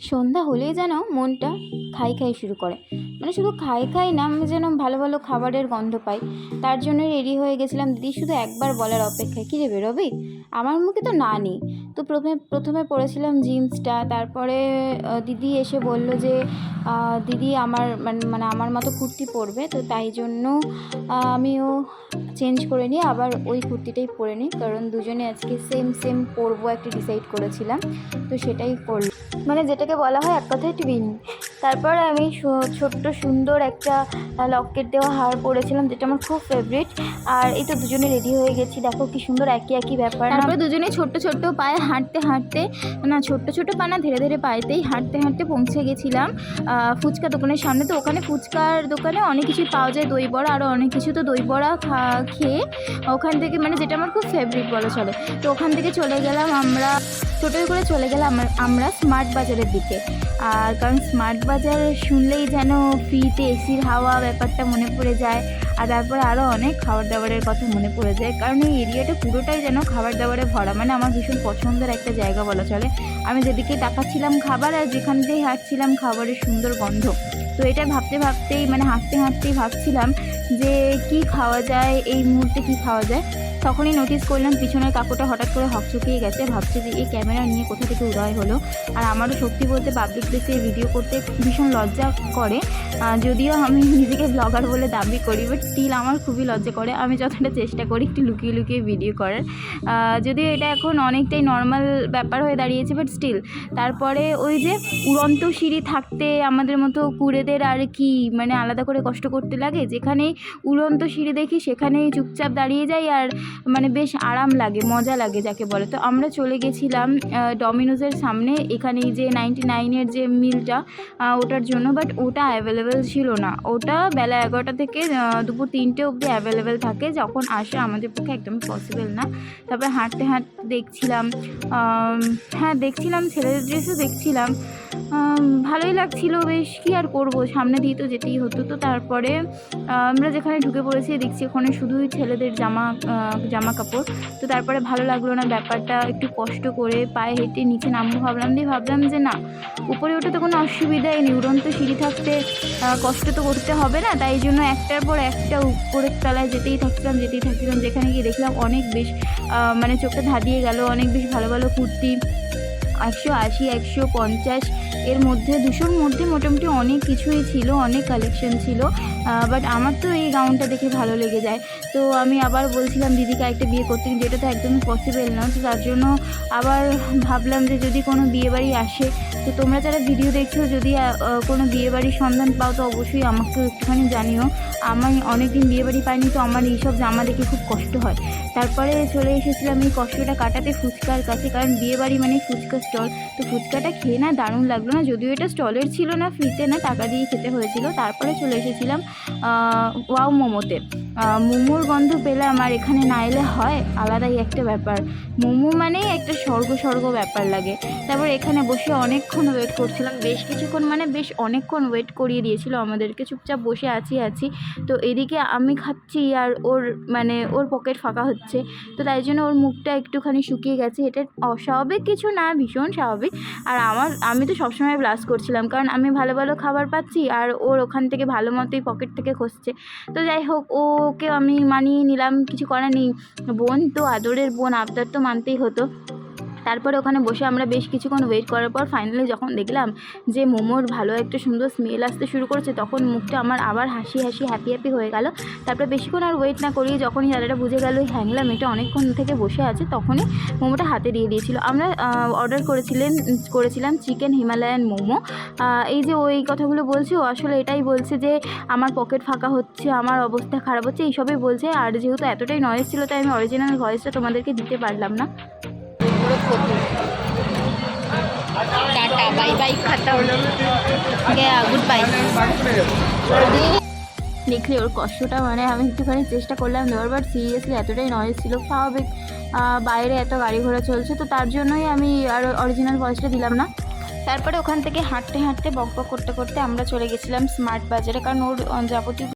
সন্ধ্যা হলেই যেন মনটা খাই খাই শুরু করে। মানে শুধু খাই খাই না, আমি যেন ভালো ভালো খাবারের গন্ধ পাই, তার জন্য রেডি হয়ে গেছিলাম। দিদি শুধু একবার বলার অপেক্ষায়, কী রে বেরোবি? আমার মুখে তো না নেই। তো প্রথমে প্রথমে পরেছিলাম জিন্সটা, তারপরে দিদি এসে বলল যে দিদি আমার মানে মানে আমার মতো কুর্তি পরবে। তো তাই জন্য আমিও চেঞ্জ করে নিই, আবার ওই কুর্তিটাই পরে নিই, কারণ দুজনে আজকে সেম সেম পরবো একটা ডিসাইড করেছিলাম। তো সেটাই করলাম। মানে যেটাকে বলা হয় এক কথায় টুইন তারপর আমি ছোট্ট সুন্দর একটা লকেট দেওয়া হার পরেছিলাম, যেটা আমার খুব ফেভারিট আর এই তো দুজনে রেডি হয়ে গেছি। দেখো কি সুন্দর একই একই ব্যাপার তারপরে দুজনে ছোট্ট ছোট্ট পায়ে হাঁটতে হাঁটতে, না, ছোট্ট ছোট্ট পা না, ধীরে ধীরে পায়েতেই হাঁটতে হাঁটতে পৌঁছে গেছিলাম। ফুচকা দোকানের সামনে তো ওখানে ফুচকার দোকানে অনেক কিছুই পাওয়া যায়, দই বড়া আরও অনেক কিছু তো দই বড়া খেয়ে ওখান থেকে মানে যেটা আমার খুব ফেভারিট বলা চলে। তো ওখান থেকে চলে গেলাম আমরা টোটোয় করে চলে গেলাম আমরা- স্মার্ট বাজারের দিকে। আর কারণ স্মার্ট বাজার শুনলেই যেন ফ্রিতে এসির হাওয়া ব্যাপারটা মনে পড়ে যায়, আর তারপরে আরও অনেক খাবার দাবারের কথা মনে পড়ে যায়। কারণ এই এরিয়াটা পুরোটাই যেন খাবার দাবারে ভরা মানে আমার ভীষণ পছন্দের একটা জায়গা বলা চলে। আমি যেদিকে তাকাচ্ছিলাম খাবার আর যেখান দিয়েই হাঁটছিলাম খাবারের সুন্দর গন্ধ। তো এটা ভাবতে ভাবতেই মানে হাঁটতে হাঁটতেই ভাবছিলাম যে কি খাওয়া যায়, এই মুহূর্তে কি খাওয়া যায়। তখনই নোটিস করলাম পিছনের কাকুটা হঠাৎ করে হকচকিয়ে গেছে। ভাবছে যে এই ক্যামেরা নিয়ে কোথা থেকে উদয় হলো। আর আমারও সত্যি বলতে পাবলিক প্লেসে ভিডিও করতে ভীষণ লজ্জা করে। যদিও আমি নিজেকে ব্লগার বলে দাবি করি বাট স্টিল আমার খুবই লজ্জা করে। আমি যতটা চেষ্টা করি একটু লুকিয়ে লুকিয়ে ভিডিও করার। যদিও এটা এখন অনেকটাই নর্মাল ব্যাপার হয়ে দাঁড়িয়েছে বাট স্টিল তারপরে ওই যে উড়ন্ত সিঁড়ি থাকতে আমাদের মতো কুড়েদের আর কি মানে আলাদা করে কষ্ট করতে লাগে যেখানে উড়ন্ত সিঁড়ি দেখি সেখানেই চুপচাপ দাঁড়িয়ে যাই। আর মানে বেশ আরাম লাগে, মজা লাগে যাকে বলে। তো আমরা চলে গেছিলাম ডমিনোজের সামনে। এখানে যে নাইনটি নাইনের যে মিলটা ওটার জন্য বাট ওটা অ্যাভেলেবেল ছিল না। ওটা বেলা এগারোটা থেকে দুপুর তিনটে অবধি অ্যাভেলেবেল থাকে। যখন আসে, আমাদের পক্ষে একদমই পসিবল না। তারপরে হাঁটতে হাঁটতে দেখছিলাম হ্যাঁ দেখছিলাম, ছেলেদের ড্রেসও দেখছিলাম। ভালোই লাগছিল, বেশ, কী আর করব? সামনে দিয়ে তো যেতেই হতো। তো তারপরে আমরা যেখানে ঢুকে পড়েছি, দেখছি, ওখানে শুধুই ছেলেদের জামা জামা কাপড় তো তারপরে ভালো লাগল না ব্যাপারটা, একটু কষ্ট করে পায়ে হেঁটে নিচে নামবো ভাবলাম। দিয়ে ভাবলাম যে না, উপরে ওঠে তো কোনো অসুবিধাই নেই, উড়ন্ত সিঁড়ি থাকতে কষ্ট তো করতে হবে না। তাই জন্য একটার পর একটা উপরের তলায় যেতেই থাকছিলাম যেতেই থাকছিলাম। যেখানে গিয়ে দেখলাম অনেক বেশ মানে চোখটা ধাঁধিয়ে গেল, অনেক বেশ ভালো ভালো কুর্তি, একশো আশি, একশো পঞ্চাশ। এর মধ্যে, দুশোর মধ্যে মোটামুটি অনেক কিছুই ছিল, অনেক কালেকশন ছিল। বাট আমার তো এই গাউনটা দেখে ভালো লেগে যায়। তো আমি আবার বলছিলাম, দিদিকে একটা বিয়ে করতে কিন্তু এটা তো একদমই পসিবল না। তো তার জন্য আবার ভাবলাম যে যদি কোনো বিয়েবাড়ি আসে, তো তোমরা যারা ভিডিও দেখছ, যদি কোনো বিয়েবাড়ির সন্ধান পাও, তো অবশ্যই আমাকে একটুখানি জানিও। আমি অনেকদিন বিয়েবাড়ি পাইনি, তো আমার এইসব জামা দেখে খুব কষ্ট হয়। তারপরে চলে এসেছিলাম এই কষ্টটা কাটাতে ফুচকার কাছে, কারণ বিয়েবাড়ি মানে ফুচকা স্টল তো ফুচকাটা খেয়ে না দারুণ লাগল না, যদিও এটা স্টলের ছিল না ফ্রিতে না, টাকা দিয়ে খেতে হয়েছিল। তারপরে চলে এসেছিলাম ওয়াও মোমোতে। মোমোর গন্ধ পেলে আমার এখানে না এলে হয়, আলাদাই একটা ব্যাপার। মোমো মানেই একটা স্বর্গ স্বর্গ ব্যাপার লাগে। তারপর এখানে বসে অনেকক্ষণ ওয়েট করছিলাম, বেশ কিছুক্ষণ মানে বেশ অনেকক্ষণ ওয়েট করিয়ে দিয়েছিল আমাদেরকে, চুপচাপ বসে আছি আছি। তো এদিকে আমি খাচ্ছি আর ওর মানে ওর পকেট ফাঁকা হচ্ছে। তো তাই জন্য ওর মুখটা একটুখানি শুকিয়ে গেছে। এটা অস্বাভাবিক কিছু না, ভীষণ স্বাভাবিক। আর আমার, আমি তো সবসময় ব্লাস করছিলাম, কারণ আমি ভালো ভালো খাবার পাচ্ছি আর ওর ওখান থেকে ভালো মতোই পকেট থেকে খসছে। তো যাই হোক ওকে আমি মানিয়ে নিলাম, কিছু করার নেই। বোন তো আদরের বোন, আবদার তো মানতেই হতো। তারপরে ওখানে বসে আমরা বেশ কিছুক্ষণ ওয়েট করার পর ফাইনালি যখন দেখলাম যে মোমোর ভালো একটা সুন্দর স্মেল আসতে শুরু করেছে, তখন মুখটা আমার আবার হাসি হাসি হ্যাপি হ্যাপি হয়ে গেল। তারপরে বেশিক্ষণ আর ওয়েট না করিয়ে যখনই দাদাটা বুঝে গেল হ্যাংলাম এটা অনেকক্ষণ থেকে বসে আছে, তখনই মোমোটা হাতে দিয়ে দিয়েছিল। আমরা অর্ডার করেছিলেন, করেছিলাম চিকেন হিমালয়ান মোমো। এই যে ওই কথাগুলো বলছি, ও আসলে এটাই বলছে যে আমার পকেট ফাঁকা হচ্ছে, আমার অবস্থা খারাপ হচ্ছে, এইসবই বলছে। আর যেহেতু এতটাই নয়েজ ছিল, তাই আমি অরিজিনাল ভয়েসটা তোমাদেরকে দিতে পারলাম না। টাটা, বাই বাই খতম গয়া গুড বাই দেখলি ওর কষ্টটা মানে আমি একটুখানি চেষ্টা করলাম দেওয়ার বাট সিরিয়াসলি এতটাই নয়েজ ছিল, স্বাভাবিক বাইরে এত গাড়ি ঘোড়া চলছে, তো তার জন্যই আমি আর অরিজিনাল ভয়েসটা দিলাম না। তারপরে ওখান থেকে হাঁটতে হাঁটতে বক বক করতে করতে আমরা চলে গেছিলাম স্মার্ট বাজারে, কারণ ওর যাবতীয়